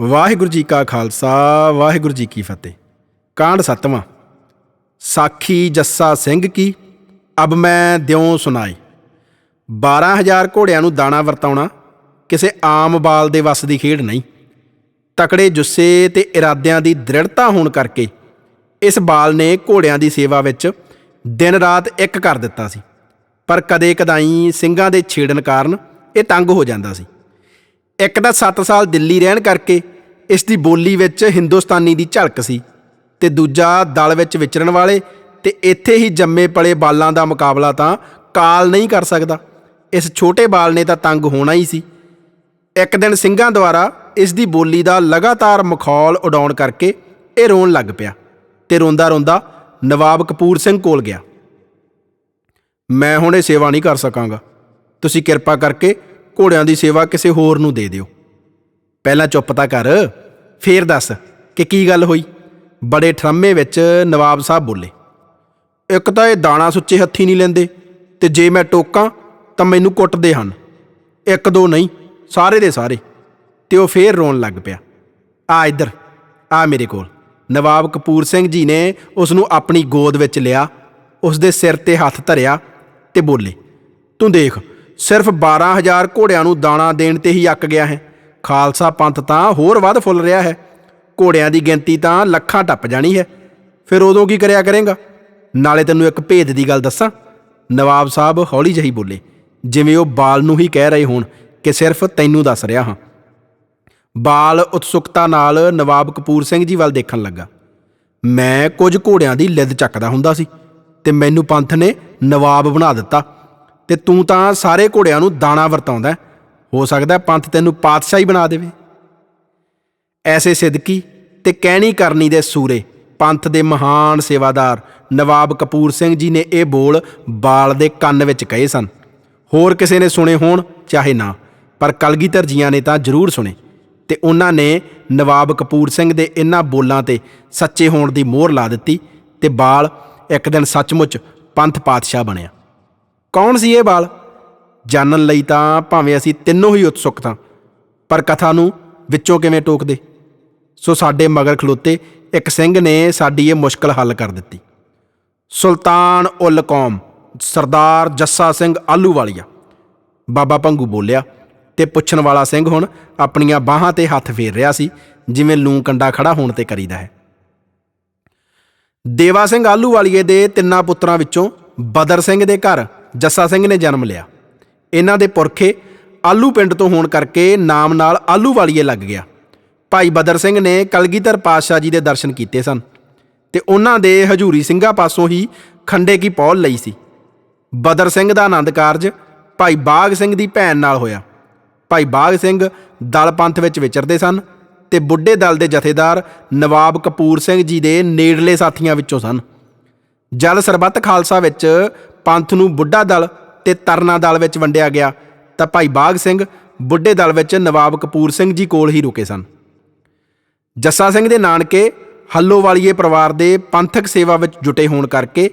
ਵਾਹਿਗੁਰੂ ਜੀ ਕਾ ਖਾਲਸਾ, ਵਾਹਿਗੁਰੂ ਜੀ ਕੀ ਫਤਿਹ। ਕਾਂਡ ਸਤਵਾਂ, ਸਾਖੀ ਜੱਸਾ ਸਿੰਘ ਕੀ, ਅਬ ਮੈਂ ਦਿਉ ਸੁਣਾਈ। 12000 ਘੋੜਿਆਂ ਨੂੰ ਦਾਣਾ ਵਰਤਾਉਣਾ, ਕਿਸੇ ਆਮ ਬਾਲ ਦੇ ਵੱਸ ਦੀ ਖੇਡ ਨਹੀਂ। ਤਕੜੇ ਜੁੱਸੇ ਤੇ ਇਰਾਦਿਆਂ ਦੀ ਦ੍ਰਿੜਤਾ ਹੋਣ ਕਰਕੇ ਇਸ ਬਾਲ ਨੇ ਘੋੜਿਆਂ ਦੀ ਸੇਵਾ ਵਿੱਚ ਦਿਨ ਰਾਤ ਇੱਕ ਕਰ ਦਿੱਤਾ ਸੀ। ਪਰ ਕਦੇ ਕਦਾਈ ਸਿੰਘਾਂ ਦੇ ਛੇੜਨ ਕਾਰਨ ਇਹ ਤੰਗ ਹੋ ਜਾਂਦਾ ਸੀ। ਇੱਕ ਤਾਂ 7 ਸਾਲ ਦਿੱਲੀ ਰਹਿਣ ਕਰਕੇ ਇਸ ਦੀ ਬੋਲੀ ਵਿੱਚ ਹਿੰਦੁਸਤਾਨੀ ਦੀ ਝਲਕ ਸੀ ਤੇ ਦੂਜਾ ਦਲ ਵਿੱਚ ਵਿਚਰਨ ਵਾਲੇ ਤੇ ਇੱਥੇ ਹੀ ਜੰਮੇ ਪਲੇ ਬਾਲਾਂ ਦਾ ਮੁਕਾਬਲਾ ਤਾਂ ਕਾਲ ਨਹੀਂ ਕਰ ਸਕਦਾ। ਇਸ ਛੋਟੇ ਬਾਲ ਨੇ ਤਾਂ ਤੰਗ ਹੋਣਾ ਹੀ ਸੀ। ਇੱਕ ਦਿਨ ਸਿੰਘਾਂ ਦੁਆਰਾ ਇਸ ਦੀ ਬੋਲੀ ਦਾ ਲਗਾਤਾਰ ਮਖੌਲ ਉਡਾਉਣ ਕਰਕੇ ਇਹ ਰੋਣ ਲੱਗ ਪਿਆ ਤੇ ਰੋਂਦਾ ਰੋਂਦਾ ਨਵਾਬ ਕਪੂਰ ਸਿੰਘ ਕੋਲ ਗਿਆ। ਮੈਂ ਹੁਣ ਇਹ ਸੇਵਾ ਨਹੀਂ ਕਰ ਸਕਾਂਗਾ। ਤੁਸੀਂ ਕਿਰਪਾ ਕਰਕੇ ਘੋੜਿਆਂ ਦੀ ਸੇਵਾ ਕਿਸੇ ਹੋਰ ਨੂੰ ਦੇ ਦਿਓ। ਪਹਿਲਾਂ ਚੁੱਪ ਤਾਂ ਕਰ, ਫੇਰ ਦੱਸ ਕਿ ਕੀ ਗੱਲ ਹੋਈ? ਬੜੇ ਠਰਮੇ ਵਿੱਚ ਨਵਾਬ ਸਾਹਿਬ ਬੋਲੇ, ਇੱਕ ਤਾਂ ਇਹ ਦਾਣਾ ਸੁੱਚੇ ਹੱਥੀ ਨਹੀਂ ਲੈਂਦੇ ਤੇ ਜੇ ਮੈਂ ਟੋਕਾਂ ਤਾਂ ਮੈਨੂੰ ਕੁੱਟਦੇ ਹਨ। ਇੱਕ ਦੋ ਨਹੀਂ, ਸਾਰੇ ਦੇ ਸਾਰੇ। ਤੇ ਉਹ ਫੇਰ ਰੋਣ ਲੱਗ ਪਿਆ, ਆ ਇੱਧਰ, ਆ ਮੇਰੇ ਕੋਲ। ਨਵਾਬ ਕਪੂਰ ਸਿੰਘ ਜੀ ਨੇ ਉਸ ਨੂੰ ਆਪਣੀ ਗੋਦ ਵਿੱਚ ਲਿਆ ਉਸ ਦੇ ਸਿਰ ਤੇ ਹੱਥ ਧਰਿਆ ਤੇ ਬੋਲੇ, ਤੂੰ ਦੇਖ ਸਿਰਫ 12000 ਘੋੜਿਆਂ ਨੂੰ ਦਾਣਾ ਦੇਣ ਤੇ ਹੀ ਅੱਕ ਗਿਆ ਹੈ। ਖਾਲਸਾ ਪੰਥ ਤਾਂ ਹੋਰ ਵੱਧ ਫੁੱਲ ਰਿਹਾ ਹੈ। ਘੋੜਿਆਂ ਦੀ ਗਿਣਤੀ ਤਾਂ ਲੱਖਾਂ ਟੱਪ ਜਾਣੀ ਹੈ। ਫਿਰ ਉਦੋਂ ਕੀ ਕਰਿਆ ਕਰੇਗਾ? ਨਾਲੇ ਤੈਨੂੰ ਇੱਕ ਭੇਦ ਦੀ ਗੱਲ ਦੱਸਾਂ। ਨਵਾਬ ਸਾਹਿਬ ਹੌਲੀ ਜਹੀ ਬੋਲੇ, ਜਿਵੇਂ ਉਹ ਬਾਲ ਨੂੰ ਹੀ ਕਹਿ ਰਹੇ ਹੋਣ ਕਿ ਸਿਰਫ ਤੈਨੂੰ ਦੱਸ ਰਿਹਾ ਹਾਂ। ਬਾਲ ਉਤਸੁਕਤਾ ਨਾਲ ਨਵਾਬ ਕਪੂਰ ਸਿੰਘ ਜੀ ਵੱਲ ਦੇਖਣ ਲੱਗਾ। ਮੈਂ ਕੁਝ ਘੋੜਿਆਂ ਦੀ ਲਿੱਦ ਚੱਕਦਾ ਹੁੰਦਾ ਸੀ ਤੇ ਮੈਨੂੰ ਪੰਥ ਨੇ ਨਵਾਬ ਬਣਾ ਦਿੱਤਾ। ਤੇ ਤੂੰ ਤਾਂ ਸਾਰੇ ਘੋੜਿਆਂ ਨੂੰ ਦਾਣਾ ਵਰਤਾਉਂਦਾ ਹੋ। ਸਕਦਾ ਪੰਥ ਤੈਨੂੰ ਪਾਤਸ਼ਾਹ ਹੀ ਬਣਾ ਦੇਵੇ। ਐਸੇ ਸਿੱਧਕੀ ਤੇ ਕਹਿਣੀ ਕਰਨੀ ਦੇ ਸੂਰੇ ਪੰਥ ਦੇ ਮਹਾਨ ਸੇਵਾਦਾਰ ਨਵਾਬ ਕਪੂਰ ਸਿੰਘ ਜੀ ਨੇ ਇਹ ਬੋਲ ਬਾਲ ਦੇ ਕੰਨ ਵਿੱਚ ਕਹੇ ਸਨ। ਹੋਰ ਕਿਸੇ ਨੇ ਸੁਣੇ ਹੋਣ? ਚਾਹੇ ਨਾ, ਪਰ ਕਲਗੀਧਰ ਜੀਆਂ ਨੇ ਤਾਂ ਜ਼ਰੂਰ ਸੁਣੇ। ਤੇ ਉਹਨਾਂ ਨੇ ਨਵਾਬ ਕਪੂਰ ਸਿੰਘ ਦੇ ਇਹਨਾਂ ਬੋਲਾਂ ਤੇ ਸੱਚੇ ਹੋਣ ਦੀ ਮੋਹਰ ਲਾ ਦਿੱਤੀ ਤੇ ਬਾਲ ਇੱਕ ਦਿਨ ਸੱਚਮੁੱਚ ਪੰਥ ਪਾਤਸ਼ਾਹ ਬਣਿਆ। ਕੌਣ ਸੀ ਇਹ ਬਾਲ? ਜਾਣਨ ਲਈ ਤਾਂ ਭਾਵੇਂ ਅਸੀਂ ਤਿੰਨੋਂ ਹੀ ਉਤਸੁਕ ਤਾਂ, ਪਰ ਕਥਾ ਨੂੰ ਵਿੱਚੋਂ ਕਿਵੇਂ ਟੋਕਦੇ? ਸੋ ਸਾਡੇ ਮਗਰ ਖਲੋਤੇ ਇੱਕ ਸਿੰਘ ਨੇ ਸਾਡੀ ਇਹ ਮੁਸ਼ਕਲ ਹੱਲ ਕਰ ਦਿੱਤੀ। ਸੁਲਤਾਨ ਉਲ ਕੌਮ, ਸਰਦਾਰ ਜੱਸਾ ਸਿੰਘ ਆਲੂ ਵਾਲੀਆ ਬਾਬਾ ਭੰਗੂ ਬੋਲਿਆ, ਤੇ ਪੁੱਛਣ ਵਾਲਾ ਸਿੰਘ ਹੁਣ ਆਪਣੀਆਂ ਬਾਹਾਂ ਤੇ ਹੱਥ ਫੇਰ ਰਿਹਾ ਸੀ, ਜਿਵੇਂ ਲੂੰ ਕੰਡਾ ਖੜਾ ਹੋਣ ਤੇ ਕਰੀਦਾ ਹੈ। ਦੇਵਾ ਸਿੰਘ ਆਲੂ ਵਾਲੀਏ ਦੇ ਤਿੰਨਾਂ ਪੁੱਤਰਾਂ ਵਿੱਚੋਂ ਬਦਰ ਸਿੰਘ ਦੇ ਘਰ ਜੱਸਾ ਸਿੰਘ ਨੇ ਜਨਮ ਲਿਆ। ਇਹਨਾਂ ਦੇ ਪੁਰਖੇ ਆਲੂ ਪਿੰਡ ਤੋਂ ਹੋਣ ਕਰਕੇ ਨਾਮ ਨਾਲ ਆਲੂ ਵਾਲੀਏ ਲੱਗ ਗਿਆ। ਭਾਈ ਬਦਰ ਸਿੰਘ ਨੇ ਕਲਗੀਧਰ ਪਾਤਸ਼ਾਹ ਜੀ ਦੇ ਦਰਸ਼ਨ ਕੀਤੇ ਸਨ ਤੇ ਉਹਨਾਂ ਦੇ ਹਜੂਰੀ ਸਿੰਘਾਂ ਪਾਸੋਂ ਹੀ ਖੰਡੇ ਕੀ ਪੌਲ ਲਈ ਸੀ। ਬਦਰ ਸਿੰਘ ਦਾ ਆਨੰਦ ਕਾਰਜ ਭਾਈ ਬਾਗ ਸਿੰਘ ਦੀ ਭੈਣ ਨਾਲ ਹੋਇਆ। ਭਾਈ ਬਾਗ ਸਿੰਘ ਦਲ ਪੰਥ ਵਿੱਚ ਵਿਚਰਦੇ ਸਨ ਤੇ ਬੁੱਢੇ ਦਲ ਦੇ ਜਥੇਦਾਰ ਨਵਾਬ ਕਪੂਰ ਸਿੰਘ ਜੀ ਦੇ ਨੇੜਲੇ ਸਾਥੀਆਂ ਵਿੱਚੋਂ ਸਨ। ਜਲ ਸਰਬੱਤ ਖਾਲਸਾ ਵਿੱਚ ਪੰਥ ਨੂੰ ਬੁੱਢਾ ਦਲ ਤੇ ਤਰਨਾ ਦਲ ਵਿੱਚ ਵੰਡਿਆ ਗਿਆ, ਤਾਂ ਭਾਈ ਬਾਗ ਸਿੰਘ ਬੁੱਢੇ ਦਲ ਵਿੱਚ ਨਵਾਬ ਕਪੂਰ ਸਿੰਘ ਜੀ ਕੋਲ ਹੀ ਰੁਕੇ ਸਨ। ਜੱਸਾ ਸਿੰਘ ਦੇ ਨਾਨਕੇ ਹੱਲੋਵਾਲੀਏ ਪਰਿਵਾਰ ਦੇ ਪੰਥਕ ਸੇਵਾ ਵਿੱਚ ਜੁਟੇ ਹੋਣ ਕਰਕੇ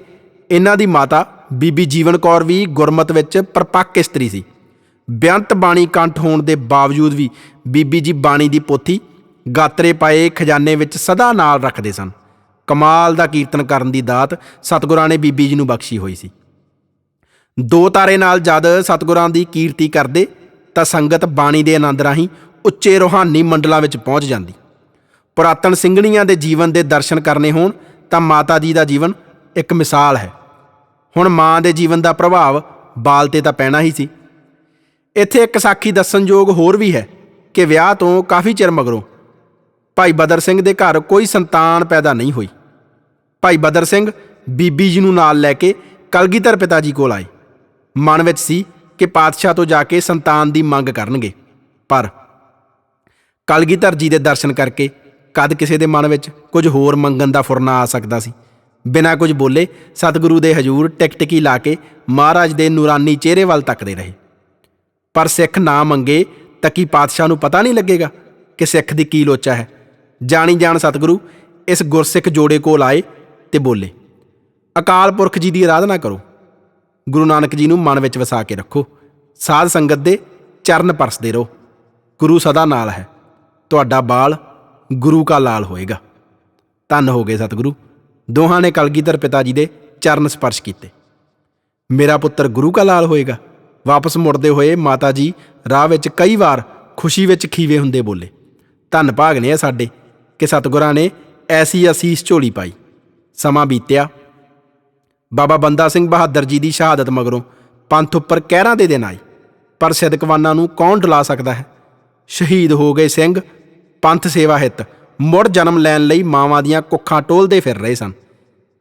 ਇਹਨਾਂ ਦੀ ਮਾਤਾ ਬੀਬੀ ਜੀਵਨ ਕੌਰ ਵੀ ਗੁਰਮਤ ਵਿੱਚ ਪਰਪੱਕ ਇਸਤਰੀ ਸੀ। ਬੇਅੰਤ ਬਾਣੀ ਕੰਠ ਹੋਣ ਦੇ ਬਾਵਜੂਦ ਵੀ ਬੀਬੀ ਜੀ ਬਾਣੀ ਦੀ ਪੋਥੀ ਗਾਤਰੇ ਪਾਏ ਖਜ਼ਾਨੇ ਵਿੱਚ ਸਦਾ ਨਾਲ ਰੱਖਦੇ ਸਨ। ਕਮਾਲ ਦਾ ਕੀਰਤਨ ਕਰਨ ਦੀ ਦਾਤ ਸਤਿਗੁਰਾਂ ਨੇ ਬੀਬੀ ਜੀ ਨੂੰ ਬਖਸ਼ੀ ਹੋਈ ਸੀ। ਦੋ ਤਾਰੇ ਨਾਲ ਜਦ ਸਤਿਗੁਰਾਂ ਦੀ ਕੀਰਤੀ ਕਰਦੇ, ਤਾਂ ਸੰਗਤ ਬਾਣੀ ਦੇ ਆਨੰਦ ਰਾਹੀਂ ਉੱਚੇ ਰੋਹਾਨੀ ਮੰਡਲਾਂ ਵਿੱਚ ਪਹੁੰਚ ਜਾਂਦੀ। ਪੁਰਾਤਨ ਸਿੰਘਣੀਆਂ ਦੇ ਜੀਵਨ ਦੇ ਦਰਸ਼ਨ ਕਰਨੇ ਹੋਣ, ਤਾਂ ਮਾਤਾ ਜੀ ਦਾ ਜੀਵਨ ਇੱਕ ਮਿਸਾਲ ਹੈ। ਹੁਣ ਮਾਂ ਦੇ ਜੀਵਨ ਦਾ ਪ੍ਰਭਾਵ ਬਾਲ ਤੇ ਤਾਂ ਪੈਣਾ ਹੀ ਸੀ। ਇੱਥੇ ਇੱਕ ਸਾਖੀ ਦੱਸਣਯੋਗ ਹੋਰ ਵੀ ਹੈ ਕਿ ਵਿਆਹ ਤੋਂ ਕਾਫੀ ਚਿਰ ਮਗਰੋਂ ਭਾਈ ਬਦਰ ਸਿੰਘ ਦੇ ਘਰ ਕੋਈ ਸੰਤਾਨ ਪੈਦਾ ਨਹੀਂ ਹੋਈ। ਭਾਈ ਬਦਰ ਸਿੰਘ ਬੀਬੀ ਜੀ ਨੂੰ ਨਾਲ ਲੈ ਕੇ ਕਲਗੀਧਰ ਪਿਤਾ ਜੀ ਕੋਲ ਆਏ। ਮਨ ਵਿੱਚ ਸੀ ਕਿ ਪਾਤਸ਼ਾਹ ਤੋਂ ਜਾ ਕੇ ਸੰਤਾਨ ਦੀ ਮੰਗ ਕਰਨਗੇ। ਪਰ ਕਲਗੀਧਰ ਜੀ ਦੇ ਦਰਸ਼ਨ ਕਰਕੇ ਕਦ ਕਿਸੇ ਦੇ ਮਨ ਵਿੱਚ ਕੁਝ ਹੋਰ ਮੰਗਣ ਦਾ ਫੁਰਨਾ ਆ ਸਕਦਾ ਸੀ। ਬਿਨਾਂ ਕੁਝ ਬੋਲੇ ਸਤਿਗੁਰੂ ਦੇ ਹਜੂਰ ਟਿਕਟਿਕੀ ਲਾ ਕੇ ਮਹਾਰਾਜ ਦੇ ਨੂਰਾਨੀ ਚਿਹਰੇ ਵੱਲ ਤੱਕਦੇ ਰਹੇ। ਪਰ ਸਿੱਖ ਨਾ ਮੰਗੇ ਤਾਂ ਕੀ ਪਾਤਸ਼ਾਹ ਨੂੰ ਪਤਾ ਨਹੀਂ ਲੱਗੇਗਾ ਕਿ ਸਿੱਖ ਦੀ ਕੀ ਲੋਚਾ ਹੈ। ਜਾਣੀ ਜਾਣ ਸਤਿਗੁਰੂ, ਇਸ ਗੁਰਸਿੱਖ ਜੋੜੇ ਕੋਲ ਆਏ ਤੇ ਬੋਲੇ, ਅਕਾਲ ਪੁਰਖ ਜੀ ਦੀ ਆਰਾਧਨਾ ਕਰੋ। ਗੁਰੂ ਨਾਨਕ ਜੀ ਨੂੰ ਮਨ ਵਿੱਚ ਵਸਾ ਕੇ ਰੱਖੋ। ਸਾਧ ਸੰਗਤ ਦੇ ਚਰਨ ਪਰਸਦੇ ਰਹੋ। ਗੁਰੂ ਸਦਾ ਨਾਲ ਹੈ। ਤੁਹਾਡਾ ਬਾਲ ਗੁਰੂ ਕਾ ਲਾਲ ਹੋਏਗਾ। ਧੰਨ ਹੋ ਗਏ ਸਤਿਗੁਰੂ। ਦੋਹਾਂ ਨੇ ਕਲਗੀਧਰ ਪਿਤਾ ਜੀ ਦੇ ਚਰਨ ਸਪਰਸ਼ ਕੀਤੇ। ਮੇਰਾ ਪੁੱਤਰ ਗੁਰੂ ਕਾ ਲਾਲ ਹੋਏਗਾ। ਵਾਪਸ ਮੁੜਦੇ ਹੋਏ ਮਾਤਾ ਜੀ ਰਾਹ ਵਿੱਚ ਕਈ ਵਾਰ ਖੁਸ਼ੀ ਵਿੱਚ ਖੀਵੇ ਹੁੰਦੇ ਬੋਲੇ। ਧੰਨ ਭਾਗ ਨੇ ਆ ਸਾਡੇ ਕਿ ਸਤਿਗੁਰਾਂ ਨੇ ਐਸੀ ਅਸੀਸ ਝੋਲੀ ਪਾਈ। ਸਮਾਂ ਬੀਤਿਆ। ਬਾਬਾ ਬੰਦਾ ਸਿੰਘ ਬਹਾਦਰ ਜੀ ਦੀ ਸ਼ਹਾਦਤ ਮਗਰੋਂ ਪੰਥ ਉੱਪਰ ਕਹਿਰਾਂ ਦੇ ਦਿਨ ਆਈ ਪਰ ਸਿਦਕਵਾਨਾਂ ਨੂੰ ਕੌਣ ਡੁਲਾ ਸਕਦਾ ਹੈ? ਸ਼ਹੀਦ ਹੋ ਗਏ ਸਿੰਘ, ਪੰਥ ਸੇਵਾ ਹਿੱਤ, ਮੁੜ ਜਨਮ ਲੈਣ ਲਈ ਮਾਵਾਂ ਦੀਆਂ ਕੁੱਖਾਂ ਟੋਲਦੇ ਫਿਰ ਰਹੇ ਸਨ।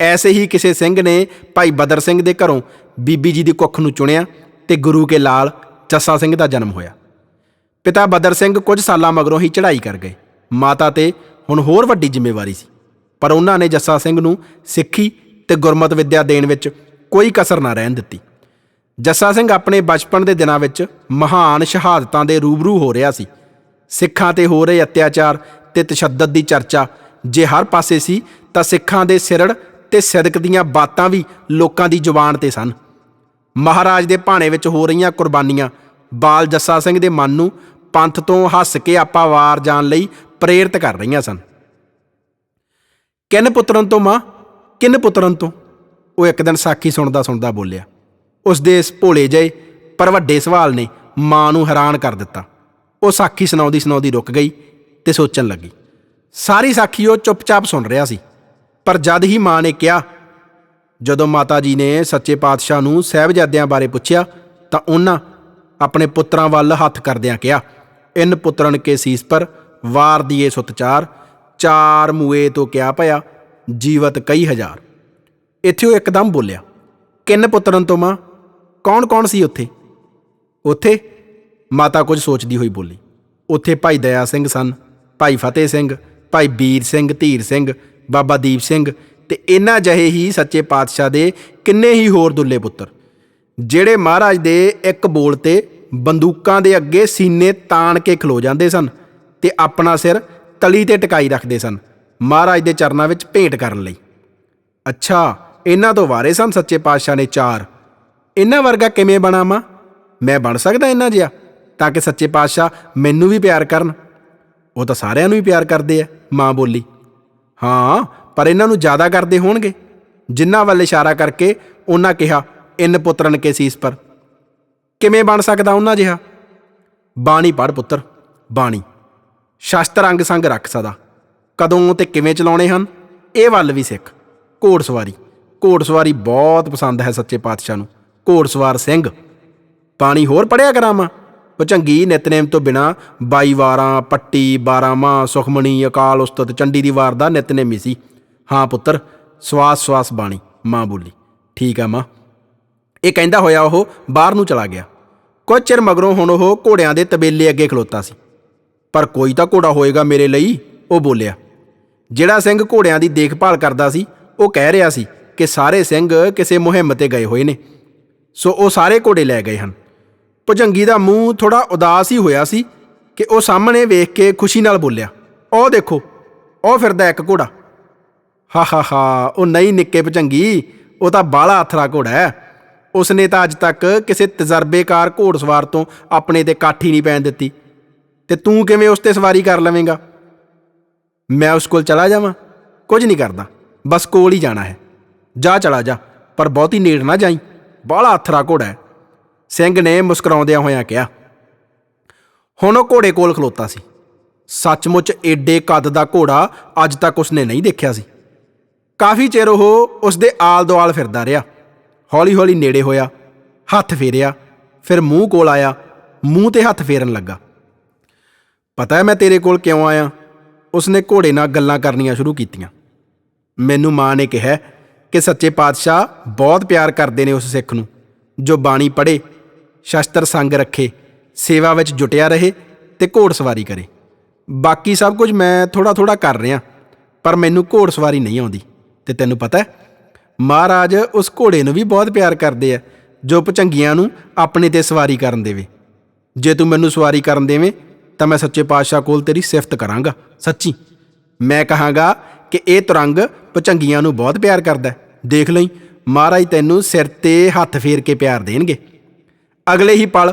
ਐਸੇ ਹੀ ਕਿਸੇ ਸਿੰਘ ਨੇ ਭਾਈ ਬਦਰ ਸਿੰਘ ਦੇ ਘਰੋਂ ਬੀਬੀ ਜੀ ਦੀ ਕੁੱਖ ਨੂੰ ਚੁਣਿਆ ਤੇ ਗੁਰੂ ਕੇ ਲਾਲ ਜੱਸਾ ਸਿੰਘ ਦਾ ਜਨਮ ਹੋਇਆ। ਪਿਤਾ ਬਦਰ ਸਿੰਘ ਕੁਝ ਸਾਲਾਂ ਮਗਰੋਂ ਹੀ ਚੜ੍ਹਾਈ ਕਰ ਗਏ। ਮਾਤਾ ਤੇ ਹੁਣ ਹੋਰ ਵੱਡੀ ਜ਼ਿੰਮੇਵਾਰੀ ਸੀ। ਪਰ ਉਹਨਾਂ ਨੇ ਜੱਸਾ ਸਿੰਘ ਨੂੰ ਸਿੱਖੀ ਤੇ ਗੁਰਮਤ ਵਿੱਦਿਆ ਦੇਣ ਵਿੱਚ ਕੋਈ ਕਸਰ ਨਾ ਰਹਿਣ ਦਿੱਤੀ। ਜੱਸਾ ਸਿੰਘ ਆਪਣੇ ਬਚਪਨ ਦੇ ਦਿਨਾਂ ਵਿੱਚ ਮਹਾਨ ਸ਼ਹਾਦਤਾਂ ਦੇ ਰੂਬਰੂ ਹੋ ਰਿਹਾ ਸੀ। ਸਿੱਖਾਂ ਤੇ ਹੋ ਰਹੇ ਅਤਿਆਚਾਰ ਤੇ ਤਸ਼ੱਦਦ ਦੀ ਚਰਚਾ ਜੇ ਹਰ ਪਾਸੇ ਸੀ ਤਾਂ ਸਿੱਖਾਂ ਦੇ ਸਿਰੜ ਤੇ ਸਿਦਕ ਦੀਆਂ ਬਾਤਾਂ ਵੀ ਲੋਕਾਂ ਦੀ ਜ਼ੁਬਾਨ ਤੇ ਸਨ। ਮਹਾਰਾਜ ਦੇ ਭਾਣੇ ਵਿੱਚ ਹੋ ਰਹੀਆਂ ਕੁਰਬਾਨੀਆਂ ਬਾਲ ਜੱਸਾ ਸਿੰਘ ਦੇ ਮਨ ਨੂੰ ਪੰਥ ਤੋਂ ਹੱਸ ਕੇ ਆਪਾ ਵਾਰ ਜਾਣ ਲਈ ਪ੍ਰੇਰਿਤ ਕਰ ਰਹੀਆਂ ਸਨ। ਕਿੰਨ ਪੁੱਤਰਨ ਤੋਂ ਮਾਂ ਕਿੰਨ ਪੁੱਤਰਨ ਤੋਂ? ਉਹ ਇੱਕ ਦਿਨ ਸਾਖੀ ਸੁਣਦਾ ਸੁਣਦਾ ਬੋਲਿਆ, ਉਸ ਦੇ ਇਸ ਭੋਲੇ ਜਿਹੇ ਪਰ ਵੱਡੇ ਸਵਾਲ ਨੇ, ਮਾਂ ਨੂੰ ਹੈਰਾਨ ਕਰ ਦਿੱਤਾ। ਉਹ ਸਾਖੀ ਸੁਣਾਉਂਦੀ ਸੁਣਾਉਂਦੀ ਰੁਕ ਗਈ ਤੇ ਸੋਚਣ ਲੱਗੀ। ਸਾਰੀ ਸਾਖੀ ਉਹ ਚੁੱਪਚਾਪ ਸੁਣ ਰਿਹਾ ਸੀ, ਪਰ ਜਦ ਹੀ ਮਾਂ ਨੇ ਕਿਹਾ, ਜਦੋਂ ਮਾਤਾ ਜੀ ਨੇ ਸੱਚੇ ਪਾਤਸ਼ਾਹ ਨੂੰ ਸਹਿਬਜ਼ਾਦਿਆਂ ਬਾਰੇ ਪੁੱਛਿਆ, ਤਾਂ ਉਹਨਾਂ ਆਪਣੇ ਪੁੱਤਰਾਂ ਵੱਲ ਹੱਥ ਕਰਦਿਆਂ ਕਿਹਾ, ਇਨ ਪੁੱਤਰਨ ਕੇ ਸੀਸ ਪਰ ਵਾਰ ਦੀਏ ਸੁਤਚਾਰ, ਚਾਰ ਮੂਏ ਤੋਂ ਕਿਆ ਭਇਆ ਜੀਵਤ ਕਈ ਹਜ਼ਾਰ। ਇੱਥੇ ਉਹ ਇੱਕਦਮ ਬੋਲਿਆ, ਕਿੰਨ ਪੁੱਤਰਨ ਤੋਂ ਮਾਂ? ਕੌਣ ਕੌਣ ਸੀ ਉੱਥੇ? ਉੱਥੇ ਮਾਤਾ ਕੁਝ ਸੋਚਦੀ ਹੋਈ ਬੋਲੀ, ਉੱਥੇ ਭਾਈ ਦਇਆ ਸਿੰਘ ਸਨ, ਭਾਈ ਫਤਿਹ ਸਿੰਘ, ਭਾਈ ਵੀਰ ਸਿੰਘ, ਧੀਰ ਸਿੰਘ, ਬਾਬਾ ਦੀਪ ਸਿੰਘ ਤੇ ਇਹਨਾਂ ਜਿਹੇ ਹੀ ਸੱਚੇ ਪਾਤਸ਼ਾਹ ਦੇ ਕਿੰਨੇ ਹੀ ਹੋਰ ਦੁੱਲੇ ਪੁੱਤਰ, ਜਿਹੜੇ ਮਹਾਰਾਜ ਦੇ ਇੱਕ ਬੋਲ ਤੇ ਬੰਦੂਕਾਂ ਦੇ ਅੱਗੇ ਸੀਨੇ ਤਾਣ ਕੇ ਖਲੋ ਜਾਂਦੇ ਸਨ ਤੇ ਆਪਣਾ ਸਿਰ ਤਲੀ ਤੇ ਟਿਕਾਈ ਰੱਖਦੇ ਸਨ। ਮਹਾਰਾਜ ਦੇ ਚਰਨਾਂ ਵਿੱਚ ਭੇਂਟ ਕਰਨ ਲਈ। ਅੱਛਾ, ਇਹਨਾਂ ਤੋਂ ਵਾਰੇ ਸਨ ਸੱਚੇ ਪਾਤਸ਼ਾਹ ਨੇ ਚਾਰ। ਇਹਨਾਂ ਵਰਗਾ ਕਿਵੇਂ ਬਣਾ ਮਾਂ? ਮੈਂ ਬਣ ਸਕਦਾ ਇਹਨਾਂ ਜਿਹਾ, ਤਾਂ ਕਿ ਸੱਚੇ ਪਾਤਸ਼ਾਹ ਮੈਨੂੰ ਵੀ ਪਿਆਰ ਕਰਨ। ਉਹ ਤਾਂ ਸਾਰਿਆਂ ਨੂੰ ਹੀ ਪਿਆਰ ਕਰਦੇ ਆ, ਮਾਂ ਬੋਲੀ। ਹਾਂ, ਪਰ ਇਹਨਾਂ ਨੂੰ ਜ਼ਿਆਦਾ ਕਰਦੇ ਹੋਣਗੇ। ਜਿਨ੍ਹਾਂ ਵੱਲ ਇਸ਼ਾਰਾ ਕਰਕੇ ਉਹਨਾਂ ਕਿਹਾ, ਇਨ ਪੁੱਤਰਨ ਕੇ ਸੀਸ ਪਰ। ਕਿਵੇਂ ਬਣ ਸਕਦਾ ਉਹਨਾਂ ਜਿਹਾ? ਬਾਣੀ ਪੜ ਪੁੱਤਰ, ਬਾਣੀ। ਸ਼ਾਸਤਰ ਅੰਗ ਸੰਗ ਰੱਖ ਸਦਾ। ਕਦੋਂ ਤੇ ਕਿਵੇਂ ਚਲਾਉਣੇ ਹਨ? ਇਹ ਵੱਲ ਵੀ ਸਿੱਖ। ਘੋੜ ਸਵਾਰੀ ਘੋੜ ਸਵਾਰੀ ਬਹੁਤ ਪਸੰਦ ਹੈ ਸੱਚੇ ਪਾਤਸ਼ਾਹ ਨੂੰ। ਘੋੜਸਵਾਰ ਸਿੰਘ। ਪਾਣੀ ਹੋਰ ਪੜਿਆ ਕਰਾਵਾਂ? ਭੁਚੰਗੀ ਨਿਤਨੇਮ ਤੋਂ ਬਿਨਾ 22 ਵਾਰਾਂ ਪੱਟੀ 12 ਮਾਹ ਸੁਖਮਣੀ, ਅਕਾਲ ਉਸਤਤ, ਚੰਡੀ ਦੀ ਵਾਰ ਦਾ ਨਿਤਨੇਮੀ ਸੀ। ਹਾਂ ਪੁੱਤਰ, ਸਵਾਸ ਸਵਾਸ ਬਾਣੀ, ਮਾਂ ਬੋਲੀ। ਠੀਕ ਆ ਮਾਂ। ਇਹ ਕਹਿੰਦਾ ਹੋਇਆ ਉਹ ਬਾਹਰ ਨੂੰ ਚਲਾ ਗਿਆ। ਕੁਝ ਚਿਰ ਮਗਰੋਂ ਹੁਣ ਉਹ ਘੋੜਿਆਂ ਦੇ ਤਬੇਲੇ ਅੱਗੇ ਖਲੋਤਾ ਸੀ। ਪਰ ਕੋਈ ਤਾਂ ਘੋੜਾ ਹੋਏਗਾ ਮੇਰੇ ਲਈ? ਉਹ ਬੋਲਿਆ, ਜਿਹੜਾ ਸਿੰਘ ਘੋੜਿਆਂ ਦੀ ਦੇਖਭਾਲ ਕਰਦਾ ਸੀ, ਉਹ ਕਹਿ ਰਿਹਾ ਸੀ ਕਿ ਸਾਰੇ ਸਿੰਘ ਕਿਸੇ ਮੁਹਿੰਮ ਤੇ ਗਏ ਹੋਏ ਨੇ। ਸੋ ਉਹ ਸਾਰੇ ਘੋੜੇ ਲੈ ਗਏ ਹਨ। ਭੁਜੰਗੀ ਦਾ ਮੂੰਹ ਥੋੜਾ ਉਦਾਸ ਹੀ ਹੋਇਆ ਸੀ ਕਿ ਉਹ ਸਾਹਮਣੇ ਵੇਖ ਕੇ ਖੁਸ਼ੀ ਨਾਲ ਬੋਲਿਆ ਉਹ ਦੇਖੋ ਉਹ ਫਿਰਦਾ ਇੱਕ ਘੋੜਾ। ਹਾ ਹਾ ਹਾ, ਉਹ ਨਹੀਂ ਨਿੱਕੇ ਭੁਜੰਗੀ, ਉਹ ਤਾਂ ਬਾਲਾ ਅਥਰਾ ਘੋੜਾ ਹੈ। ਉਸਨੇ ਤਾਂ ਅੱਜ ਤੱਕ ਕਿਸੇ ਤਜਰਬੇਕਾਰ ਘੋੜਸਵਾਰ ਤੋਂ ਆਪਣੇ ਤੇ ਕਾਠੀ ਨਹੀਂ ਪੈਣ ਦਿੱਤੀ। ਤੇ ਤੂੰ ਕਿਵੇਂ ਉਸ ਤੇ ਸਵਾਰੀ ਕਰ ਲਵੇਂਗਾ? ਮੈਂ ਉਸ ਕੋਲ ਚਲਾ ਜਾਵਾਂ। ਕੁਝ ਨਹੀਂ ਕਰਦਾ। ਬਸ ਕੋਲ ਹੀ ਜਾਣਾ ਹੈ। ਜਾ ਚਲਾ ਜਾ, ਪਰ ਬਹੁਤੀ ਨੇੜ ਨਾ ਜਾਈ। ਬਾਹਲਾ ਅਥਰਾ ਘੋੜਾ ਹੈ। ਸਿੰਘ ਨੇ ਮੁਸਕਰਾਉਂਦਿਆਂ ਹੋਇਆਂ ਕਿਹਾ, ਹੁਣ ਉਹ ਘੋੜੇ ਕੋਲ ਖਲੋਤਾ ਸੀ। ਸੱਚਮੁੱਚ ਏਡੇ ਕੱਦ ਦਾ ਘੋੜਾ ਅੱਜ ਤੱਕ ਉਸਨੇ ਨਹੀਂ ਦੇਖਿਆ ਸੀ। ਕਾਫੀ ਚਿਰ ਉਹ ਉਸਦੇ ਆਲ-ਦੁਆਲ ਫਿਰਦਾ ਰਿਹਾ। ਹੌਲੀ-ਹੌਲੀ ਨੇੜੇ ਹੋਇਆ, ਹੱਥ ਫੇਰਿਆ, ਫਿਰ ਮੂੰਹ ਕੋਲ ਆਇਆ, ਮੂੰਹ ਤੇ ਹੱਥ ਫੇਰਨ ਲੱਗਾ। ਪਤਾ ਹੈ ਮੈਂ ਤੇਰੇ ਕੋਲ ਕਿਉਂ ਆਇਆ? ਉਸਨੇ ਘੋੜੇ ਨਾਲ ਗੱਲਾਂ ਕਰਨੀਆਂ ਸ਼ੁਰੂ ਕੀਤੀਆਂ। ਮੈਨੂੰ ਮਾਂ ਨੇ ਕਿਹਾ ਕਿ ਸੱਚੇ ਪਾਤਸ਼ਾਹ ਬਹੁਤ ਪਿਆਰ ਕਰਦੇ ਨੇ ਉਸ ਸਿੱਖ ਨੂੰ, ਜੋ ਬਾਣੀ ਪੜ੍ਹੇ, ਸ਼ਸਤਰ ਸੰਗ ਰੱਖੇ, ਸੇਵਾ ਵਿੱਚ ਜੁਟਿਆ ਰਹੇ ਤੇ ਘੋੜਸਵਾਰੀ ਕਰੇ। ਬਾਕੀ ਸਭ ਕੁਝ ਮੈਂ ਥੋੜਾ ਥੋੜਾ ਕਰ ਰਿਹਾ, ਪਰ ਮੈਨੂੰ ਘੋੜਸਵਾਰੀ ਨਹੀਂ ਆਉਂਦੀ। ਤੇ ਤੈਨੂੰ ਪਤਾ ਮਹਾਰਾਜ ਉਸ ਘੋੜੇ ਨੂੰ ਵੀ ਬਹੁਤ ਪਿਆਰ ਕਰਦੇ ਆ, ਜੋ ਭਚੰਗੀਆਂ ਨੂੰ ਆਪਣੇ ਤੇ ਸਵਾਰੀ ਕਰਨ ਦੇਵੇ। ਜੇ ਤੂੰ ਮੈਨੂੰ ਸਵਾਰੀ ਕਰਨ ਦੇਵੇਂ ਤਾਂ ਮੈਂ ਸੱਚੇ ਪਾਤਸ਼ਾਹ ਕੋਲ ਤੇਰੀ ਸਿਫਤ ਕਰਾਂਗਾ। ਸੱਚੀ। ਮੈਂ ਕਹਾਂਗਾ ਕਿ ਇਹ ਤੁਰੰਗ ਭਚੰਗੀਆਂ ਨੂੰ ਬਹੁਤ ਪਿਆਰ ਕਰਦਾ ਦੇਖ ਲਈ, ਮਹਾਰਾਜ ਤੈਨੂੰ ਸਿਰ ਤੇ ਹੱਥ ਫੇਰ ਕੇ ਪਿਆਰ ਦੇਣਗੇ। ਅਗਲੇ ਹੀ ਪਲ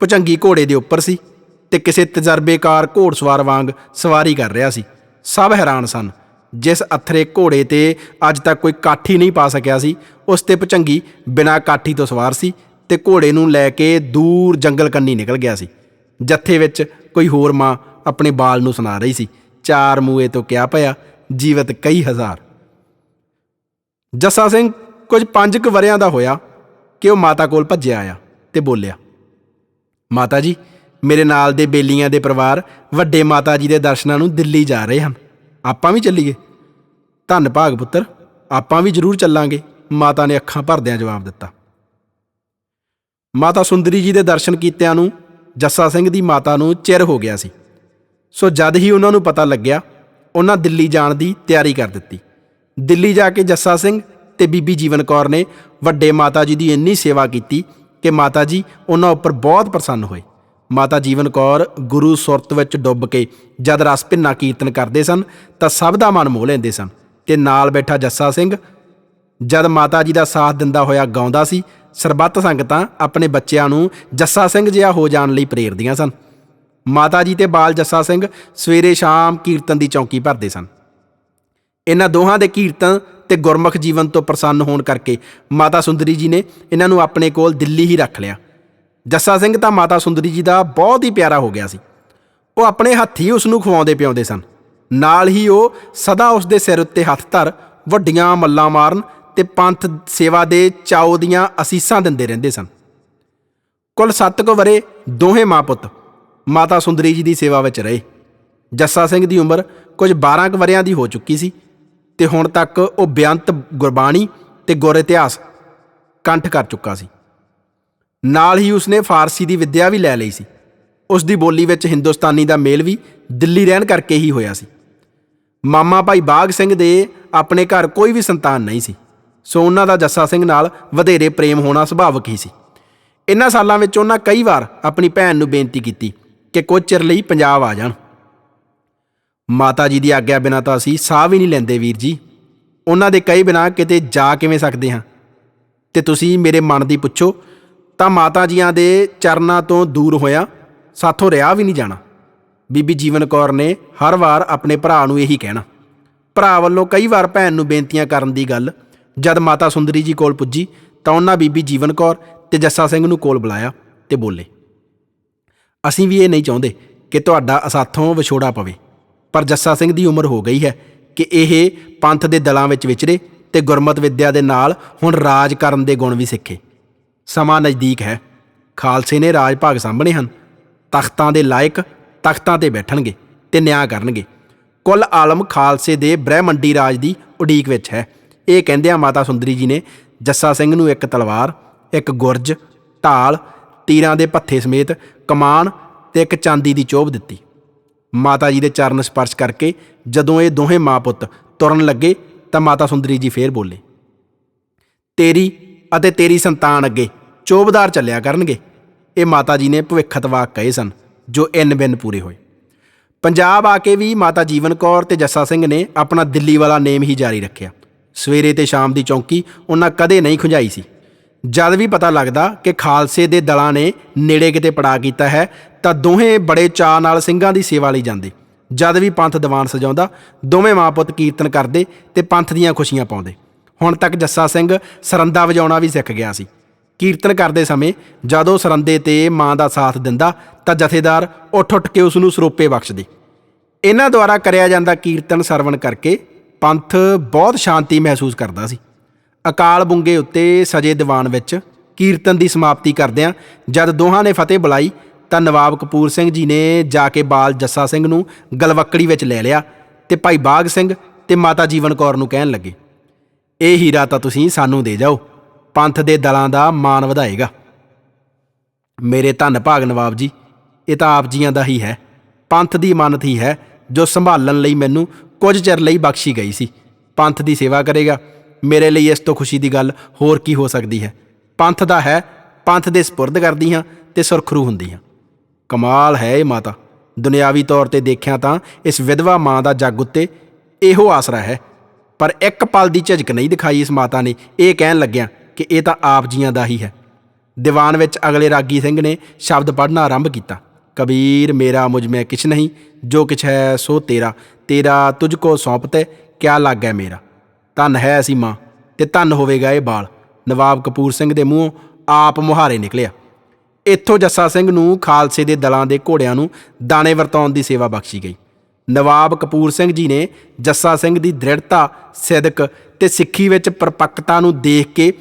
ਭੁਚੰਗੀ ਘੋੜੇ ਦੇ ਉੱਪਰ ਸੀ ਤੇ ਕਿਸੇ ਤਜਰਬੇਕਾਰ ਘੋੜਸਵਾਰ ਵਾਂਗ ਸਵਾਰੀ ਕਰ ਰਿਹਾ ਸੀ। ਸਭ ਹੈਰਾਨ ਸਨ। ਜਿਸ ਅਥਰੇ ਘੋੜੇ ਤੇ ਅੱਜ ਤੱਕ ਕੋਈ ਕਾਠੀ ਨਹੀਂ ਪਾ ਸਕਿਆ ਸੀ, ਉਸ ਤੇ ਭਚੰਗੀ ਬਿਨਾਂ ਕਾਠੀ ਤੋਂ ਸਵਾਰ ਸੀ ਤੇ ਘੋੜੇ ਨੂੰ ਲੈ ਕੇ ਦੂਰ ਜੰਗਲ ਕੰਨੀ ਨਿਕਲ ਗਿਆ ਸੀ। ਜੱਥੇ ਵਿੱਚ ਕੋਈ ਹੋਰ ਮਾਂ ਆਪਣੇ ਬਾਲ ਨੂੰ ਸੁਣਾ ਰਹੀ ਸੀ। ਚਾਰ ਮੂਏ ਤੋਂ ਕਿਆ ਪਿਆ, ਜੀਵਤ ਕਈ ਹਜ਼ਾਰ। ਜੱਸਾ ਸਿੰਘ ਕੁਝ ਪੰਜ ਕੁ ਵਰਿਆਂ ਦਾ ਹੋਇਆ ਕਿ ਉਹ ਮਾਤਾ ਕੋਲ ਭੱਜਿਆ ਆਇਆ ਤੇ ਬੋਲਿਆ, ਮਾਤਾ ਜੀ, ਮੇਰੇ ਨਾਲ ਦੇ ਬੇਲੀਆਂ ਦੇ ਪਰਿਵਾਰ ਵੱਡੇ ਮਾਤਾ ਜੀ ਦੇ ਦਰਸ਼ਨਾਂ ਨੂੰ ਦਿੱਲੀ ਜਾ ਰਹੇ ਹਨ। ਆਪਾਂ ਵੀ ਚੱਲੀਏ। ਧੰਨ ਭਾਗ ਪੁੱਤਰ, ਆਪਾਂ ਵੀ ਜ਼ਰੂਰ ਚੱਲਾਂਗੇ। ਮਾਤਾ ਨੇ ਅੱਖਾਂ ਭਰਦਿਆਂ ਜਵਾਬ ਦਿੱਤਾ। ਮਾਤਾ ਸੁੰਦਰੀ ਜੀ ਦੇ ਦਰਸ਼ਨ ਕੀਤਿਆਂ ਨੂੰ ਜੱਸਾ ਸਿੰਘ ਦੀ ਮਾਤਾ ਨੂੰ ਚਿਰ ਹੋ ਗਿਆ ਸੀ। ਸੋ ਜਦ ਹੀ ਉਹਨਾਂ ਨੂੰ ਪਤਾ ਲੱਗਿਆ, ਉਹਨਾਂ ਦਿੱਲੀ ਜਾਣ ਦੀ ਤਿਆਰੀ ਕਰ ਦਿੱਤੀ। ਦਿੱਲੀ ਜਾ ਕੇ ਜੱਸਾ ਸਿੰਘ ਤੇ ਬੀਬੀ ਜੀਵਨ ਕੌਰ ਨੇ ਵੱਡੇ ਮਾਤਾ ਜੀ ਦੀ ਇੰਨੀ ਸੇਵਾ ਕੀਤੀ ਕਿ ਮਾਤਾ ਜੀ ਉਹਨਾਂ ਉੱਪਰ ਬਹੁਤ ਪ੍ਰਸੰਨ ਹੋਏ। ਮਾਤਾ ਜੀਵਨ ਕੌਰ ਗੁਰੂ ਸੁਰਤ ਵਿੱਚ ਡੁੱਬ ਕੇ ਜਦ ਰਸ ਭਿੰਨਾ ਕੀਰਤਨ ਕਰਦੇ ਸਨ, ਤਾਂ ਸਭ ਦਾ ਮਨ ਮੋਹ ਲੈਂਦੇ ਸਨ ਤੇ ਨਾਲ ਬੈਠਾ ਜੱਸਾ ਸਿੰਘ ਜਦ ਮਾਤਾ ਜੀ ਦਾ ਸਾਥ ਦਿੰਦਾ ਹੋਇਆ ਗਾਉਂਦਾ ਸੀ ਸਰਬੱਤ ਸੰਗਤਾਂ ਆਪਣੇ ਬੱਚਿਆਂ ਨੂੰ ਜੱਸਾ ਸਿੰਘ ਜਿਹਾ ਹੋ ਜਾਣ ਲਈ ਪ੍ਰੇਰਦੀਆਂ ਸਨ। ਮਾਤਾ ਜੀ ਤੇ ਬਾਲ ਜੱਸਾ ਸਿੰਘ ਸਵੇਰੇ ਸ਼ਾਮ ਕੀਰਤਨ ਦੀ ਚੌਂਕੀ ਭਰਦੇ ਸਨ। ਇਹਨਾਂ ਦੋਹਾਂ ਦੇ ਕੀਰਤਨ ਤੇ ਗੁਰਮੁਖ ਜੀਵਨ ਤੋਂ ਪ੍ਰਸੰਨ ਹੋਣ ਕਰਕੇ ਮਾਤਾ ਸੁੰਦਰੀ ਜੀ ਨੇ ਇਹਨਾਂ ਨੂੰ ਆਪਣੇ ਕੋਲ ਦਿੱਲੀ ਹੀ ਰੱਖ ਲਿਆ। ਜੱਸਾ ਸਿੰਘ ਤਾਂ ਮਾਤਾ ਸੁੰਦਰੀ ਜੀ ਦਾ ਬਹੁਤ ਹੀ ਪਿਆਰਾ ਹੋ ਗਿਆ ਸੀ। ਉਹ ਆਪਣੇ ਹੱਥੀ ਉਸ ਨੂੰ ਖਵਾਉਂਦੇ ਪਿਆਉਂਦੇ ਸਨ। ਨਾਲ ਹੀ ਉਹ ਸਦਾ ਉਸ ਦੇ ਸਿਰ ਉੱਤੇ ਹੱਥ ਧਰ ਵੱਡੀਆਂ ਮੱਲਾਂ ਮਾਰਨ ਤੇ ਪੰਥ ਸੇਵਾ ਦੇ ਚਾਉ ਦੀਆਂ ਅਸੀਸਾਂ ਦਿੰਦੇ ਰਹਿੰਦੇ ਸਨ। ਕੁੱਲ 7 ਕੁ ਵਰੇ ਦੋਹੇ ਮਾਂ ਪੁੱਤ, ਮਾਤਾ ਸੁੰਦਰੀ ਜੀ ਦੀ ਸੇਵਾ ਵਿੱਚ ਰਹੇ। ਜੱਸਾ ਸਿੰਘ ਦੀ ਉਮਰ ਕੁਝ 12 ਕੁ ਵਰਿਆਂ ਦੀ ਹੋ ਚੁੱਕੀ ਸੀ ਤੇ ਹੁਣ ਤੱਕ ਉਹ ਬੇਅੰਤ ਗੁਰਬਾਣੀ ਤੇ ਗੁਰ ਇਤਿਹਾਸ ਕੰਠ ਕਰ ਚੁੱਕਾ ਸੀ। ਨਾਲ ਹੀ ਉਸਨੇ ਫਾਰਸੀ ਦੀ ਵਿੱਦਿਆ ਵੀ ਲੈ ਲਈ ਸੀ। ਉਸ ਦੀ ਬੋਲੀ ਵਿੱਚ ਹਿੰਦੁਸਤਾਨੀ ਦਾ ਮੇਲ ਵੀ ਦਿੱਲੀ ਰਹਿਣ ਕਰਕੇ ਹੀ ਹੋਇਆ ਸੀ। ਮਾਮਾ ਭਾਈ ਬਾਗ ਸਿੰਘ ਦੇ ਆਪਣੇ ਘਰ ਕੋਈ ਵੀ ਸੰਤਾਨ ਨਹੀਂ ਸੀ। ਸੋ ਉਹਨਾਂ ਦਾ ਜੱਸਾ ਸਿੰਘ ਨਾਲ ਵਧੇਰੇ ਪ੍ਰੇਮ ਹੋਣਾ ਸੁਭਾਵਿਕ ਹੀ ਸੀ। ਇਨ੍ਹਾਂ ਸਾਲਾਂ ਵਿੱਚ ਉਹਨਾਂ ਕਈ ਵਾਰ ਆਪਣੀ ਭੈਣ ਨੂੰ ਬੇਨਤੀ ਕੀਤੀ ਕਿ ਕੁਝ ਚਿਰ ਲਈ ਪੰਜਾਬ ਆ ਜਾਣ। ਮਾਤਾ ਜੀ ਦੀ ਆਗਿਆ ਬਿਨਾਂ ਤਾਂ ਅਸੀਂ ਸਾਹ ਵੀ ਨਹੀਂ ਲੈਂਦੇ ਵੀਰ ਜੀ। ਉਹਨਾਂ ਦੇ ਕਈ ਬਿਨਾਂ ਕਿਤੇ ਜਾ ਕਿਵੇਂ ਸਕਦੇ ਹਾਂ? ਤੇ ਤੁਸੀਂ ਮੇਰੇ ਮਨ ਦੀ ਪੁੱਛੋ, ਤਾਂ ਮਾਤਾ ਜੀਆਂ ਦੇ ਚਰਨਾਂ ਤੋਂ ਦੂਰ ਹੋਇਆ ਸਾਥੋਂ ਰਿਹਾ ਵੀ ਨਹੀਂ ਜਾਣਾ। ਬੀਬੀ ਜੀਵਨ ਕੌਰ ਨੇ ਹਰ ਵਾਰ ਆਪਣੇ ਭਰਾ ਨੂੰ ਇਹੀ ਕਹਿਣਾ। ਭਰਾ ਵੱਲੋਂ ਕਈ ਵਾਰ ਭੈਣ ਨੂੰ ਬੇਨਤੀਆਂ ਕਰਨ ਦੀ ਗੱਲ ਜਦ ਮਾਤਾ ਸੁੰਦਰੀ ਜੀ ਕੋਲ ਪੁੱਜੀ, ਤਾਂ ਉਹਨਾਂ ਬੀਬੀ ਜੀਵਨ ਕੌਰ ਤੇ ਜੱਸਾ ਸਿੰਘ ਨੂੰ ਕੋਲ ਬੁਲਾਇਆ ਤੇ ਬੋਲੇ, ਅਸੀਂ ਵੀ ਇਹ ਨਹੀਂ ਚਾਹੁੰਦੇ ਕਿ ਤੁਹਾਡਾ ਅਸਾਥੋਂ ਵਿਛੋੜਾ ਪਵੇ, ਪਰ ਜੱਸਾ ਸਿੰਘ ਦੀ ਉਮਰ ਹੋ ਗਈ ਹੈ ਕਿ ਇਹ ਪੰਥ ਦੇ ਦਲਾਂ ਵਿੱਚ ਵਿਚਰੇ ਤੇ ਗੁਰਮਤ ਵਿੱਦਿਆ ਦੇ ਨਾਲ ਹੁਣ ਰਾਜ ਕਰਨ ਦੇ ਗੁਣ ਵੀ ਸਿੱਖੇ। ਸਮਾਂ ਨਜ਼ਦੀਕ ਹੈ, ਖਾਲਸੇ ਨੇ ਰਾਜ ਭਾਗ ਸਾਂਭਣੇ ਹਨ, ਤਖਤਾਂ ਦੇ ਲਾਇਕ ਤਖਤਾਂ ਤੇ ਬੈਠਣਗੇ ਤੇ ਨਿਆਂ ਕਰਨਗੇ। ਕੁੱਲ ਆਲਮ ਖਾਲਸੇ ਦੇ ਬ੍ਰਹਿਮੰਡੀ ਰਾਜ ਦੀ ਉਡੀਕ ਵਿੱਚ ਹੈ। ਇਹ ਕਹਿੰਦਿਆਂ ਮਾਤਾ ਸੁੰਦਰੀ ਜੀ ਨੇ, ਜੱਸਾ ਸਿੰਘ ਨੂੰ ਇੱਕ ਤਲਵਾਰ, ਇੱਕ ਗੁਰਜ, ਢਾਲ, ਤੀਰਾਂ ਦੇ ਪੱਥੇ ਸਮੇਤ ਕਮਾਨ ਤੇ ਇੱਕ ਚਾਂਦੀ ਦੀ ਚੋਭ ਦਿੱਤੀ। ਮਾਤਾ ਜੀ ਦੇ ਚਰਨ ਸਪਰਸ਼ ਕਰਕੇ ਜਦੋਂ ਇਹ ਦੋਹੇ ਮਾਂ ਪੁੱਤ ਤੁਰਨ ਲੱਗੇ ਤਾਂ ਮਾਤਾ ਸੁੰਦਰੀ ਜੀ ਫੇਰ ਬੋਲੇ, ਤੇਰੀ ਅਤੇ ਤੇਰੀ ਸੰਤਾਨ ਅੱਗੇ ਚੋਬਦਾਰ ਚੱਲਿਆ ਕਰਨਗੇ। ਇਹ ਮਾਤਾ ਜੀ ਨੇ ਭਵਿੱਖਤ ਵਾਕ ਕਹੇ ਸਨ, ਜੋ ਇਨ ਬਿਨ ਪੂਰੇ ਹੋਏ। ਪੰਜਾਬ ਆ ਕੇ ਵੀ ਮਾਤਾ ਜੀਵਨ ਕੌਰ ਤੇ ਜੱਸਾ ਸਿੰਘ ਨੇ ਆਪਣਾ ਦਿੱਲੀ ਵਾਲਾ ਨੇਮ ਹੀ ਜਾਰੀ ਰੱਖਿਆ। ਸਵੇਰੇ ਤੇ ਸ਼ਾਮ ਦੀ ਚੌਂਕੀ ਉਹਨਾਂ ਕਦੇ ਨਹੀਂ ਖੁੰਝਾਈ ਸੀ। ਜਦ ਵੀ ਪਤਾ ਲੱਗਦਾ ਕਿ ਖਾਲਸੇ ਦੇ ਦਲਾਂ ਨੇ ਨੇੜੇ ਕਿਤੇ ਪੜਾ ਕੀਤਾ ਹੈ, ਤਾਂ ਦੋਹੇ ਬੜੇ ਚਾਅ ਨਾਲ ਸਿੰਘਾਂ ਦੀ ਸੇਵਾ ਲਈ ਜਾਂਦੇ। ਜਦ ਵੀ ਪੰਥ ਦੀਵਾਨ ਸਜਾਉਂਦਾ, ਦੋਵੇਂ ਮਾਂ ਪੁੱਤ ਕੀਰਤਨ ਕਰਦੇ ਤੇ ਪੰਥ ਦੀਆਂ ਖੁਸ਼ੀਆਂ ਪਾਉਂਦੇ। ਹੁਣ ਤੱਕ ਜੱਸਾ ਸਿੰਘ ਸਰੰਦਾ ਵਜਾਉਣਾ ਵੀ ਸਿੱਖ ਗਿਆ ਸੀ। ਕੀਰਤਨ ਕਰਦੇ ਸਮੇਂ ਜਦੋਂ ਸਰੰਦੇ ਤੇ ਮਾਂ ਦਾ ਸਾਥ ਦਿੰਦਾ, ਤਾਂ ਜਥੇਦਾਰ ਉੱਠ ਉੱਠ ਕੇ ਉਸ ਨੂੰ ਸਰੋਪੇ ਬਖਸ਼ਦੇ। ਇਹਨਾਂ ਦੁਆਰਾ ਕਰਿਆ ਜਾਂਦਾ ਕੀਰਤਨ ਸਰਵਣ ਕਰਕੇ ਪੰਥ ਬਹੁਤ ਸ਼ਾਂਤੀ ਮਹਿਸੂਸ ਕਰਦਾ ਸੀ। ਅਕਾਲ ਬੁੰਗੇ ਉੱਤੇ ਸਜੇ ਦੀਵਾਨ ਵਿੱਚ ਕੀਰਤਨ ਦੀ ਸਮਾਪਤੀ ਕਰਦਿਆਂ ਜਦ ਦੋਹਾਂ ਨੇ ਫਤਿਹ ਬੁਲਾਈ, ਤਾਂ ਨਵਾਬ ਕਪੂਰ ਸਿੰਘ ਜੀ ਨੇ ਜਾ ਕੇ ਬਾਲ ਜੱਸਾ ਸਿੰਘ ਨੂੰ ਗਲਵੱਕੜੀ ਵਿੱਚ ਲੈ ਲਿਆ ਤੇ ਭਾਈ ਬਾਗ ਸਿੰਘ ਤੇ ਮਾਤਾ ਜੀਵਨ ਕੌਰ ਨੂੰ ਕਹਿਣ ਲੱਗੇ, ਇਹ ਹੀਰਾ ਤਾਂ ਤੁਸੀਂ ਸਾਨੂੰ ਦੇ ਜਾਓ, ਪੰਥ ਦੇ ਦਲਾਂ ਦਾ ਮਾਣ ਵਧਾਏਗਾ। ਮੇਰੇ ਧੰਨ ਭਾਗ ਨਵਾਬ ਜੀ, ਇਹ ਤਾਂ ਆਪ ਜੀਆਂ ਦਾ ਹੀ ਹੈ, ਪੰਥ ਦੀ ਮਾਨਤ ਹੀ ਹੈ ਜੋ ਸੰਭਾਲਣ ਲਈ ਮੈਨੂੰ ਕੁਝ ਚਿਰ ਲਈ ਬਖਸ਼ੀ ਗਈ ਸੀ। ਪੰਥ ਦੀ ਸੇਵਾ ਕਰੇਗਾ। ਮੇਰੇ ਲਈ ਇਸ ਤੋਂ ਖੁਸ਼ੀ ਦੀ ਗੱਲ ਹੋਰ ਕੀ ਹੋ ਸਕਦੀ ਹੈ? ਪੰਥ ਦਾ ਹੈ, ਪੰਥ ਦੇ ਸਪੁਰਦ ਕਰਦੀ ਹਾਂ ਤੇ ਸੁਰਖਰੂ ਹੁੰਦੀ ਹਾਂ ਕਮਾਲ ਹੈ ਇਹ ਮਾਤਾ। ਦੁਨਿਆਵੀ ਤੌਰ ਤੇ ਦੇਖਿਆ ਤਾਂ ਇਸ ਵਿਧਵਾ ਮਾਂ ਦਾ ਜੱਗ ਉੱਤੇ ਇਹੋ ਆਸਰਾ ਹੈ। ਪਰ ਇੱਕ ਪਲ ਦੀ ਝਿਜਕ ਨਹੀਂ ਦਿਖਾਈ ਇਸ ਮਾਤਾ ਨੇ। ਇਹ ਕਹਿਣ ਲੱਗਿਆ ਕਿ ਇਹ ਤਾਂ ਆਪ ਜੀਆਂ ਦਾ ਹੀ ਹੈ। ਦੀਵਾਨ ਵਿੱਚ ਅਗਲੇ ਰਾਗੀ ਸਿੰਘ ਨੇ ਸ਼ਬਦ ਪੜ੍ਹਨਾ ਆਰੰਭ ਕੀਤਾ। ਕਬੀਰ ਮੇਰਾ ਮੁਝ ਮੈਂ ਕਿਛ ਨਹੀਂ ਜੋ ਕਿਛ ਹੈ ਸੋ ਤੇਰਾ ਤੇਰਾ ਤੁਝ ਕੋ ਸੌਂਪਤੇ ਕਿਆ ਲੱਗੈ ਮੇਰਾ ਧੰਨ ਹੈ ਅਸੀਂ ਮਾਂ ਤੇ ਧੰਨ ਹੋਵੇਗਾ ਇਹ ਬਾਲ ਨਵਾਬ ਕਪੂਰ ਸਿੰਘ ਦੇ ਮੂੰਹੋਂ ਆਪ ਮੁਹਾਰੇ ਨਿਕਲਿਆ ਇੱਥੋਂ ਜੱਸਾ ਸਿੰਘ ਨੂੰ ਖਾਲਸੇ ਦੇ ਦਲਾਂ ਦੇ ਘੋੜਿਆਂ ਨੂੰ ਦਾਣੇ ਵਰਤਾਉਣ ਦੀ ਸੇਵਾ ਬਖਸ਼ੀ ਗਈ ਨਵਾਬ ਕਪੂਰ ਸਿੰਘ ਜੀ ਨੇ ਜੱਸਾ ਸਿੰਘ ਦੀ ਦ੍ਰਿੜਤਾ ਸਿਦਕ ਤੇ ਸਿੱਖੀ ਵਿੱਚ ਪਰਪੱਕਤਾ ਨੂੰ ਦੇਖ ਕੇ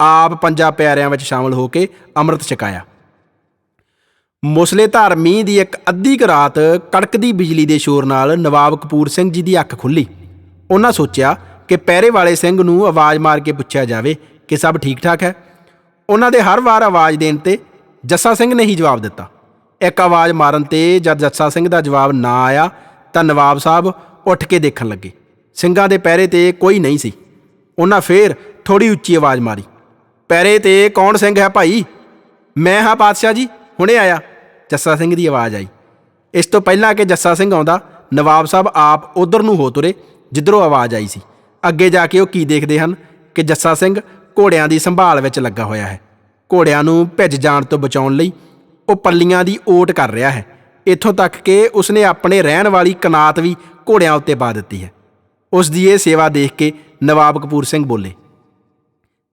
ਆਪ ਪੰਜਾਂ ਪਿਆਰਿਆਂ ਵਿੱਚ ਸ਼ਾਮਲ ਹੋ ਕੇ ਅੰਮ੍ਰਿਤ ਛਕਾਇਆ ਮੁਸਲੇਧਾਰ ਮੀਂਹ ਦੀ ਇੱਕ ਅੱਧੀ ਕੁ ਰਾਤ ਕੜਕਦੀ ਬਿਜਲੀ ਦੇ ਸ਼ੋਰ ਨਾਲ ਨਵਾਬ ਕਪੂਰ ਸਿੰਘ ਜੀ ਦੀ ਅੱਖ ਖੁੱਲੀ ਉਹਨਾਂ ਸੋਚਿਆ ਕਿ ਪਹਿਰੇ ਵਾਲੇ ਸਿੰਘ ਨੂੰ ਆਵਾਜ਼ ਮਾਰ ਕੇ ਪੁੱਛਿਆ ਜਾਵੇ ਕਿ ਸਭ ਠੀਕ ਠਾਕ ਹੈ। ਉਹਨਾਂ ਦੇ ਹਰ ਵਾਰ ਆਵਾਜ਼ ਦੇਣ ਤੇ ਜੱਸਾ ਸਿੰਘ ਨੇ ਹੀ ਜਵਾਬ ਦਿੱਤਾ। ਇੱਕ ਆਵਾਜ਼ ਮਾਰਨ ਤੇ ਜਦ ਜੱਸਾ ਸਿੰਘ ਦਾ ਜਵਾਬ ਨਾ ਆਇਆ ਤਾਂ ਨਵਾਬ ਸਾਹਿਬ ਉੱਠ ਕੇ ਦੇਖਣ ਲੱਗੇ। ਸਿੰਘਾਂ ਦੇ ਪਹਿਰੇ ਤੇ ਕੋਈ ਨਹੀਂ ਸੀ। ਉਹਨਾਂ ਫੇਰ ਥੋੜੀ ਉੱਚੀ ਆਵਾਜ਼ ਮਾਰੀ। ਪਹਿਰੇ ਤੇ ਕੌਣ ਸਿੰਘ ਹੈ ਭਾਈ? ਮੈਂ ਹਾਂ ਪਾਤਸ਼ਾਹ ਜੀ, ਹੁਣੇ ਆਇਆ। ਜੱਸਾ ਸਿੰਘ ਦੀ ਆਵਾਜ਼ ਆਈ। ਇਸ ਤੋਂ ਪਹਿਲਾਂ ਕਿ ਜੱਸਾ ਸਿੰਘ ਆਉਂਦਾ, ਨਵਾਬ ਸਾਹਿਬ ਆਪ ਉਧਰ ਨੂੰ ਹੋ ਤੁਰੇ, ਜਿੱਧਰੋਂ ਆਵਾਜ਼ ਆਈ ਸੀ। ਅੱਗੇ ਜਾ ਕੇ ਉਹ ਕੀ ਦੇਖਦੇ ਹਨ? ਕਿ ਜੱਸਾ ਸਿੰਘ ਘੋੜਿਆਂ ਦੀ ਸੰਭਾਲ ਵਿੱਚ ਲੱਗਾ ਹੋਇਆ ਹੈ। ਘੋੜਿਆਂ ਨੂੰ ਭਿੱਜ ਜਾਣ ਤੋਂ ਬਚਾਉਣ ਲਈ ਉਹ ਪੱਲੀਆਂ ਦੀ ਓਟ ਕਰ ਰਿਹਾ ਹੈ। ਇੱਥੋਂ ਤੱਕ ਕਿ ਉਸਨੇ ਆਪਣੇ ਰਹਿਣ ਵਾਲੀ ਕਨਾਤ ਵੀ ਘੋੜਿਆਂ ਉੱਤੇ ਪਾ ਦਿੱਤੀ ਹੈ। ਉਸ ਦੀ ਇਹ ਸੇਵਾ ਦੇਖ ਕੇ ਨਵਾਬ ਕਪੂਰ ਸਿੰਘ ਬੋਲੇ,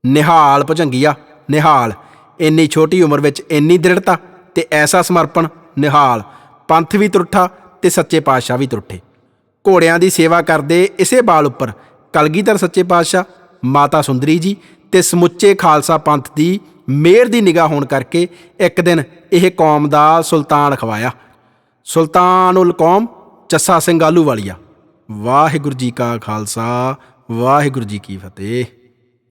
ਨਿਹਾਲ ਭੁਜੰਗੀਆ, ਨਿਹਾਲ, ਇੰਨੀ ਛੋਟੀ ਉਮਰ ਵਿੱਚ ਇੰਨੀ ਦ੍ਰਿੜਤਾ ਤੇ ਐਸਾ ਸਮਰਪਣ ਨਿਹਾਲ, ਪੰਥ ਵੀ ਤੁਰਠਾ ਤੇ ਸੱਚੇ ਪਾਤਸ਼ਾਹ ਵੀ ਤੁਰਠੇ। ਘੋੜਿਆਂ ਦੀ ਸੇਵਾ ਕਰਦੇ ਇਸੇ ਬਾਲ ਉੱਪਰ ਕਲਗੀਧਰ ਸੱਚੇ ਪਾਤਸ਼ਾਹ, ਮਾਤਾ ਸੁੰਦਰੀ ਜੀ ਤੇ ਸਮੁੱਚੇ ਖਾਲਸਾ ਪੰਥ ਦੀ ਮਿਹਰ ਦੀ ਨਿਗਾਹ ਹੋਣ ਕਰਕੇ ਇੱਕ ਦਿਨ ਇਹ ਕੌਮ ਦਾ ਸੁਲਤਾਨ ਖਵਾਇਆ। ਸੁਲਤਾਨ ਉਲ ਕੌਮ ਚੱਸਾ ਸਿੰਘ ਆਲੂਵਾਲੀਆ। ਵਾਹਿਗੁਰੂ ਜੀ ਕਾ ਖਾਲਸਾ, ਵਾਹਿਗੁਰੂ ਜੀ ਕੀ ਫਤਿਹ।